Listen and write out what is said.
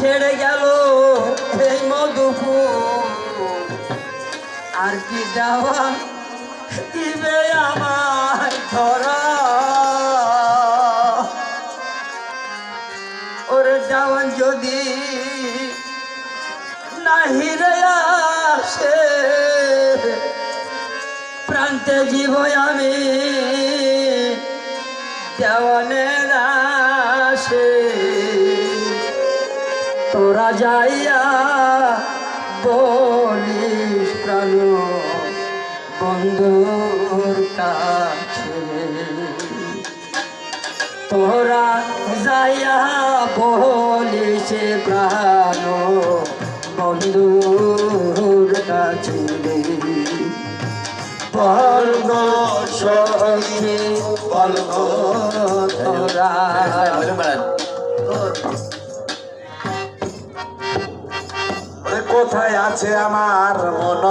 ছেড়ে গেল এই মধুপুর। আর কি দেওয়া দিবে আমার ধরা। ওরে দেওয়ান যদি নাহিরে আসে, প্রান্তে জীব আমি দেওয়ানের তোরা যাইয়া বলিস প্রাণ বন্ধুর কাছে। তোরা যাইয়া বলিস প্রাণ বন্ধুর কাছে। বলগ সখী বলগ তোরা কোথায় আছে আমার মন